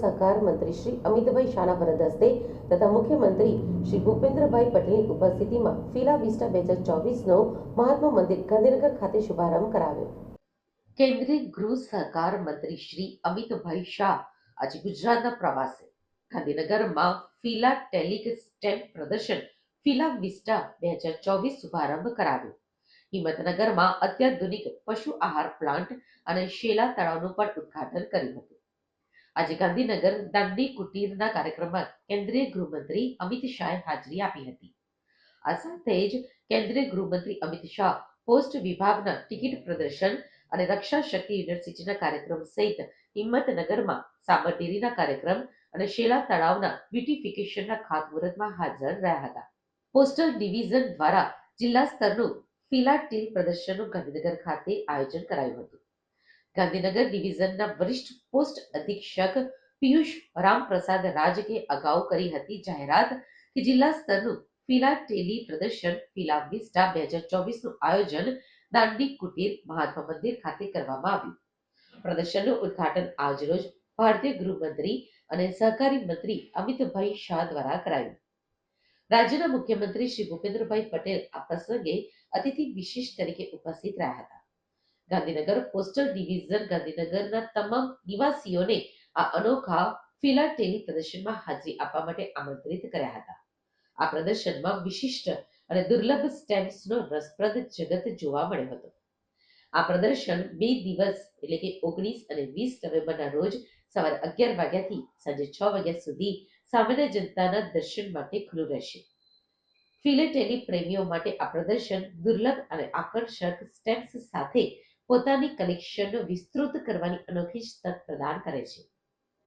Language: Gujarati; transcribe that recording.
સહકાર મંત્રી શ્રી અમિતભાઈ શાહના હસ્તે તથા મુખ્યમંત્રી શ્રી ભૂપેન્દ્રભાઈ પટેલની ઉપસ્થિતિમાં ફિલા વિસ્ટા બે હજાર ચોવીસનો મહાત્મા મંદિર ગાંધીનગર ખાતે શુભારંભ કરાવ્યો. કેન્દ્રીય ગૃહ સહકાર મંત્રી શ્રી અમિતભાઈ શાહ આજે ગુજરાતના પ્રવાસે. ગાંધીનગરમાં ફિલા ટેલિક સ્ટેમ્પ પ્રદર્શન ફિલા વિસ્ટા બે હજાર ચોવીસ શુભારંભ કરાવ્યો. હિંમતનગરમાં અત્યાધુનિક પશુ આહાર પ્લાન્ટ અને શેલા તળાવનું પણ ઉદ્ઘાટન કર્યું હતું. આજે ગાંધીનગર દાંડી કુટીરના કાર્યક્રમમાં કેન્દ્રીય ગૃહમંત્રી અમિત શાહે હાજરી આપી હતી. આ સાથે જ કેન્દ્રીય ગૃહમંત્રી અમિત શાહ પોસ્ટ વિભાગના ટિકિટ પ્રદર્શન અને રક્ષા શક્તિ યુનિવર્સિટીના કાર્યક્રમ સહિત હિંમતનગરમાં સાબરડેરીના કાર્યક્રમ અને શેલા તળાવના બ્યુટિફિકેશનના ખાતમુહૂર્તમાં હાજર રહ્યા હતા. પોસ્ટલ ડિવિઝન દ્વારા જિલ્લા સ્તરનું ફિલાટીલ પ્રદર્શનનું ગાંધીનગર ખાતે આયોજન કરાયું હતું. ગાંધીનગર ડિવિઝનના વરિષ્ઠ પોસ્ટ અધિક્ષક પિયુષ રામપ્રસાદ રાજકે અગાઉ કરી હતી જાહેરાત કે જિલ્લા સ્તરનું ફિલાટેલી પ્રદર્શન, ફિલા વિસ્ટા બે હજાર ચોવીસનું આયોજન દાંડી કુટીર મહાત્મા મંદિર ખાતે કરવામાં આવ્યું. પ્રદર્શનનું ઉદઘાટન આજરોજ ભારતીય ગૃહમંત્રી અને સહકારી મંત્રી અમિતભાઈ શાહ દ્વારા કરાયું. રાજ્યના મુખ્યમંત્રી શ્રી ભૂપેન્દ્રભાઈ પટેલ આ પ્રસંગે અતિથિ વિશેષ તરીકે ઉપસ્થિત રહ્યા હતા. ગાંધીનગર પોસ્ટલ ડિવિઝન ગાંધીનગરના તમામ નિવાસીઓને આ અનોખા ફિલાટેલી પ્રદર્શનમાં હાજરી આપવા માટે આમંત્રિત કર્યા હતા. આ પ્રદર્શનમાં વિશિષ્ટ અને દુર્લભ સ્ટેમ્પ્સનો રસપ્રદ જગત જોવા મળ્યો હતો. આ પ્રદર્શન બે દિવસ એટલે કે ઓગણીસ અને વીસ નવેમ્બરના રોજ સવારે અગિયાર વાગ્યાથી સાંજે છ વાગ્યા સુધી સામાન્ય જનતાના દર્શન માટે ખુલ્લું રહેશે. ફિલેટેલી પ્રેમીઓ માટે આ પ્રદર્શન દુર્લભ અને આકર્ષક સ્ટેમ્પ્સ સાથે પોતાની કલેક્શન વિસ્તૃત કરવાની અનોખી તક પ્રદાન કરે છે.